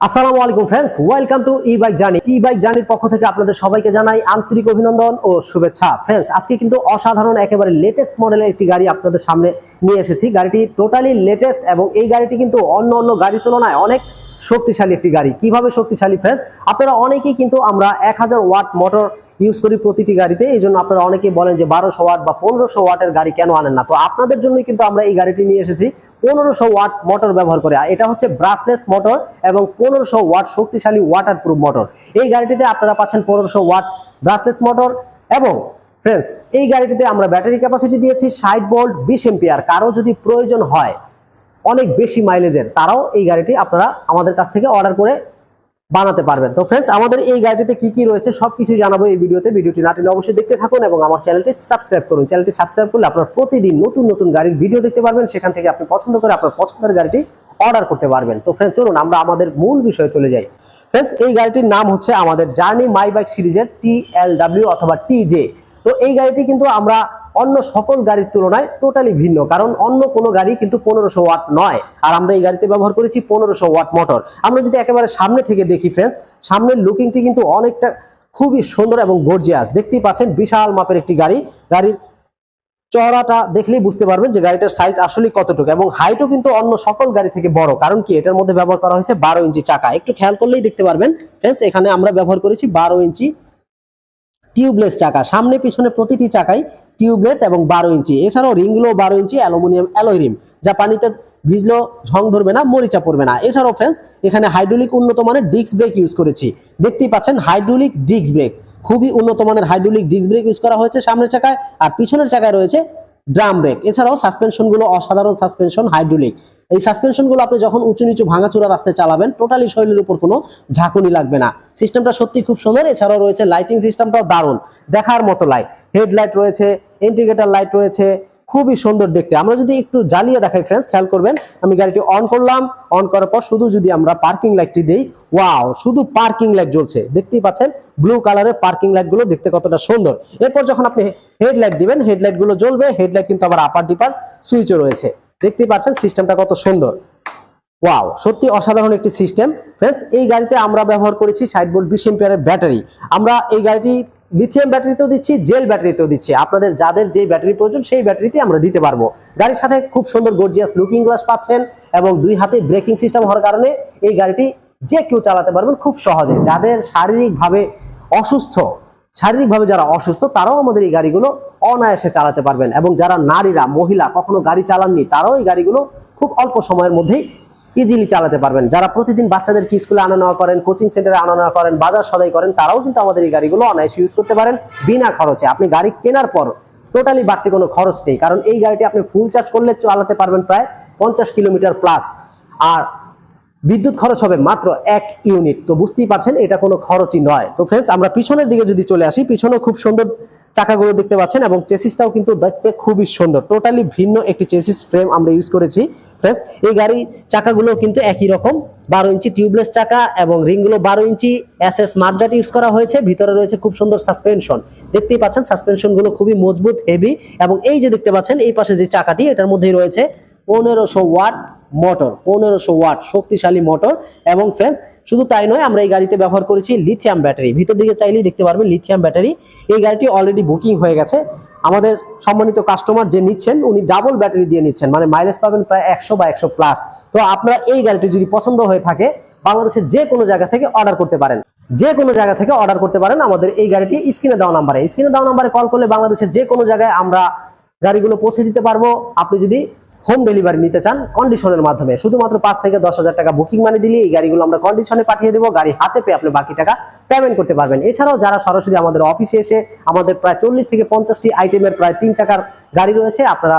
আসসালামু আলাইকুম friends welcome to E bike journey E bike জার্নির পক্ষ থেকে আপনাদের সবাইকে জানাই আন্তরিক অভিনন্দন ও শুভেচ্ছা। ফ্রেন্ডস আজকে কিন্তু অসাধারণ, একেবারে লেটেস্ট মডেলের একটি গাড়ি আপনাদের সামনে নিয়ে এসেছি। গাড়িটি টোটালি লেটেস্ট এবং এই গাড়িটি কিন্তু অন্য অন্য গাড়ির তুলনায় অনেক শক্তিশালী একটি গাড়ি। কীভাবে শক্তিশালী ফ্রেন্ডস আপনারা অনেকেই কিন্তু আমরা এক হাজার ওয়াট মোটর ইউজ করি প্রতিটি গাড়িতে এই জন্য আপনারা অনেকেই বলেন যে বারোশো ওয়াট বা পনেরোশো ওয়াটের গাড়ি কেন আনেন না? তো আপনাদের জন্যই কিন্তু আমরা এই গাড়িটি নিয়ে এসেছি। পনেরোশো ওয়াট মোটর ব্যবহার করে। এটা হচ্ছে ব্রাসলেস মোটর এবং পনেরোশো ওয়াট শক্তিশালী ওয়াটার প্রুফ মোটর এই গাড়িটিতে আপনারা পাচ্ছেন পনেরোশো ওয়াট ব্রাসলেস মোটর এবং ফ্রেন্ডস এই গাড়িটিতে আমরা ব্যাটারি ক্যাপাসিটি দিয়েছি ষাট ভোল্ট বিশ এম্পিয়ার কারও যদি প্রয়োজন হয় অনেক বেশি মাইলেজের তারাও এই গাড়িটি আপনারা আমাদের কাছ থেকে অর্ডার করে বানাতে পারবেন। তো ফ্রেন্ডস আমাদের এই গাড়িটিতে কি কি রয়েছে সব কিছু জানাব এই ভিডিওতে। ভিডিওটি না টেনে অবশ্যই দেখতে থাকুন এবং আমার চ্যানেলটি সাবস্ক্রাইব করুন। চ্যানেলটি সাবস্ক্রাইব করলে আপনারা প্রতিদিন নতুন নতুন গাড়ির ভিডিও দেখতে পারবেন। সেখান থেকে আপনি পছন্দ করে আপনার পছন্দের গাড়িটি অর্ডার করতে পারবেন। তো ফ্রেন্ডস চলুন আমরা আমাদের মূল বিষয়ে চলে যাই। ফ্রেন্ডস এই গাড়িটির নাম হচ্ছে আমাদের জার্নি মাই বাইক সিরিজের টি এল অথবা টি জে তো এই গাড়িটি কিন্তু আমরা অন্য সকল গাড়ির তুলনায় টোটালি ভিন্ন, কারণ অন্য কোনো গাড়ি কিন্তু পনেরোশো ওয়াট নয়। আর আমরা এই গাড়িতে ব্যবহার করেছি পনেরোশো ওয়াট মোটর। আমরা যদি একেবারে সামনে থেকে দেখি ফ্রেন্ডস সামনের লুকিংটি কিন্তু অনেকটা খুবই সুন্দর এবং গর্জিয়াস দেখতেই পাচ্ছেন, বিশাল মাপের একটি গাড়ি। গাড়ির চওড়াটা দেখলেই বুঝতে পারবেন যে গাড়িটার সাইজ আসলে কতটুকু এবং হাইটও কিন্তু অন্য সকল গাড়ি থেকে বড়, কারণ কি এটার মধ্যে ব্যবহার করা হয়েছে বারো ইঞ্চি চাকা। একটু খেয়াল করলেই দেখতে পারবেন ফ্রেন্ডস এখানে আমরা ব্যবহার করেছি বারো ইঞ্চি টিউবলেস চাকা। সামনে পিছনে প্রতিটি চাকাই টিউবলেস এবং বারো ইঞ্চি। এছাড়াও রিংগুলো বারো ইঞ্চি, অ্যালুমিনিয়াম, অ্যালয় রিম, যা পানিতে ভিজলেও ঝং ধরবে না, মরিচা পড়বে না। এছাড়াও ফ্রেন্ডস এখানে হাইড্রোলিক উন্নত মানের ডিস্ক ব্রেক ইউজ করেছি। দেখতেই পাচ্ছেন হাইড্রোলিক ডিস্ক ব্রেক খুবই উন্নত মানের হাইড্রোলিক ডিস্ক ব্রেক ইউজ করা হয়েছে সামনের চাকায়। আর পিছনের চাকায় রয়েছে ড্রাম ব্রেক। এছাড়াও সাসপেনশনগুলো অসাধারণ সাসপেনশন হাইড্রোলিক এই সাসপেনশনগুলো আপনি যখন উঁচু নিচু ভাঙাচোরা রাস্তায় চালাবেন টোটালি শরীরের উপর কোনো ঝাঁকুনি লাগবে না। সিস্টেমটা সত্যি খুব সুন্দর। এছাড়াও রয়েছে লাইটিং সিস্টেমটাও দারুণ। দেখার মতো লাইট হেডলাইট রয়েছে ইন্ডিকেটর লাইট রয়েছে খুবই সুন্দর দেখতে। আমরা যদি একটু জ্বালিয়ে দেখাই ফ্রেন্ডস খেয়াল করবেন, আমি গাড়িটি অন করলাম। অন করার পর শুধু যদি আমরা পার্কিং লাইটটি দেই ওয়াও শুধু পার্কিং লাইট জ্বলছে। দেখতেই পাচ্ছেন ব্লু কালারের পার্কিং লাইটগুলো দেখতে কতটা সুন্দর। এরপর যখন আপনি হেডলাইট দিবেন হেডলাইটগুলো জ্বলবে হেডলাইট কিন্তু আবার আপার ডিপার সুইচও রয়েছে। দেখতেই পাচ্ছেন সিস্টেমটা কত সুন্দর। ওয়াও সত্যি অসাধারণ একটি সিস্টেম ফ্রেন্ডস এই গাড়িতে আমরা ব্যবহার করেছি ষাট ভোল্ট বিশ এম্পিয়ারের ব্যাটারি আমরা এই গাড়িটি লিথিয়াম ব্যাটারিতেও দিচ্ছি, জেল ব্যাটারিতেও দিচ্ছি। আপনাদের যাদের যে ব্যাটারি প্রয়োজন, সেই ব্যাটারিতে আমরা দিতে পারব। গাড়ির সাথে খুব সুন্দর গর্জিয়াস লুকিং গ্লাস পাচ্ছেন এবং দুই হাতে ব্রেকিং সিস্টেম হওয়ার কারণে এই গাড়িটি যে কেউ চালাতে পারবেন খুব সহজে। যাদের শারীরিকভাবে অসুস্থ, শারীরিকভাবে যারা অসুস্থ, তারাও আমাদের এই গাড়িগুলো অনায়াসে চালাতে পারবেন। এবং যারা নারীরা, মহিলা কখনো গাড়ি চালাননি, তারাও এই গাড়িগুলো খুব অল্প সময়ের মধ্যেই ইজিলি চালাতে পারবেন। যারা প্রতিদিন বাচ্চাদেরকে স্কুলে আনা নেওয়া করেন কোচিং সেন্টারে আনা নেওয়া করেন, বাজার সদাই করেন, তারাও কিন্তু আমাদের এই গাড়িগুলো অনায়াসে ইউজ করতে পারেন বিনা খরচে। আপনি গাড়ি কেনার পর টোটালি বাড়তি কোনো খরচ নেই। কারণ এই গাড়িটি আপনি ফুল চার্জ করলে চালাতে পারবেন প্রায় পঞ্চাশ কিলোমিটার প্লাস আর বিদ্যুৎ খরচ হবে মাত্র এক ইউনিট। তো বুঝতেই পারছেন, এটা কোনো খরচই নয়। তো ফ্রেন্ডস আমরা পিছনের দিকে যদি চলে আসি, পিছনেও খুব সুন্দর চাকাগুলো দেখতে পাচ্ছেন এবং চেসিসটাও কিন্তু দেখতে খুবই সুন্দর। টোটালি ভিন্ন একটি চেসিস ফ্রেম আমরা ইউজ করেছি। ফ্রেন্ডস এই গাড়ির চাকাগুলো কিন্তু একই রকম। বারো ইঞ্চি টিউবলেস চাকা এবং রিংগুলো বারো ইঞ্চি এস এস মার্জাট ইউজ করা হয়েছে। ভিতরে রয়েছে খুব সুন্দর সাসপেনশন দেখতেই পাচ্ছেন সাসপেনশনগুলো খুবই মজবুত হেভি এবং এই যে দেখতে পাচ্ছেন, এই পাশে যে চাকাটি, এটার মধ্যেই রয়েছে পনেরোশো ওয়াট মোটর, পনেরোশো ওয়াট শক্তিশালী মোটর। এবং ফ্রেন্ডস শুধু তাই নয়, আমরা এই গাড়িতে ব্যবহার করেছি লিথিয়াম ব্যাটারি ভিতর দিকে চাইলেই দেখতে পারবেন লিথিয়াম ব্যাটারি এই গাড়িটি অলরেডি বুকিং হয়ে গেছে। আমাদের সম্মানিত কাস্টমার যে নিচ্ছেন, উনি ডাবল ব্যাটারি দিয়ে নিচ্ছেন। মানে মাইলেজ পাবেন প্রায় একশো বা একশো প্লাস তো আপনারা এই গাড়িটি যদি পছন্দ হয়ে থাকে, বাংলাদেশের যে কোনো জায়গা থেকে অর্ডার করতে পারেন। যে কোনো জায়গা থেকে অর্ডার করতে পারেন, আমাদের এই গাড়িটি স্ক্রিনে দেওয়া নাম্বারে। স্ক্রিনে দেওয়া নাম্বারে কল করলে বাংলাদেশের যে কোনো জায়গায় আমরা গাড়িগুলো পৌঁছে দিতে পারব। আপনি যদি হোম ডেলিভারি নিতে চান কন্ডিশনের মাধ্যমে। শুধুমাত্র পাঁচ থেকে দশ হাজার টাকা বুকিং মানি দিলে এই গাড়িগুলো আমরা কন্ডিশনে পাঠিয়ে দেবো। গাড়ি হাতে পেয়ে আপনি বাকি টাকা পেমেন্ট করতে পারবেন। এছাড়াও যারা সরাসরি আমাদের অফিসে এসে আমাদের প্রায় চল্লিশ থেকে পঞ্চাশটি আইটেমের প্রায় তিন চাকার গাড়ি রয়েছে, আপনারা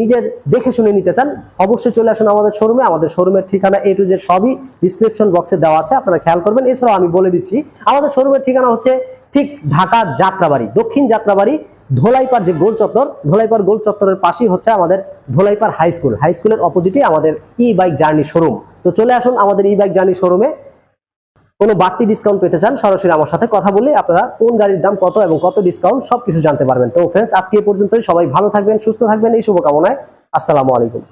নিজের দেখে শুনে নিতে চান, অবশ্যই চলে আসুন আমাদের শোরুমে আমাদের শোরুমের ঠিকানা এ টু জেড সবই ডিসক্রিপশন বক্সে দেওয়া আছে, আপনারা খেয়াল করবেন। এছাড়াও আমি বলে দিচ্ছি, আমাদের শোরুমের ঠিকানা হচ্ছে ঠিক ঢাকা যাত্রাবাড়ি, দক্ষিণ যাত্রাবাড়ি, ধোলাইপাড় যে গোল চত্বর, ধোলাইপাড় গোল চত্বরের পাশেই হচ্ছে আমাদের ধোলাইপাড় হাই স্কুল হাই স্কুলের অপোজিটে আমাদের ই বাইক জার্নি শোরুম তো চলে আসুন আমাদের ই বাইক জার্নি শোরুমে কোনো বাড়তি ডিসকাউন্ট পেতে চান, সরাসরি আমার সাথে কথা বলে আপনারা কোন গাড়ির দাম কত এবং কত ডিসকাউন্ট সবকিছু জানতে পারবেন। তো ফ্রেন্ডস আজকে এই পর্যন্তই। সবাই ভালো থাকবেন, সুস্থ থাকবেন, এই শুভকামনায়। আসসালামু আলাইকুম।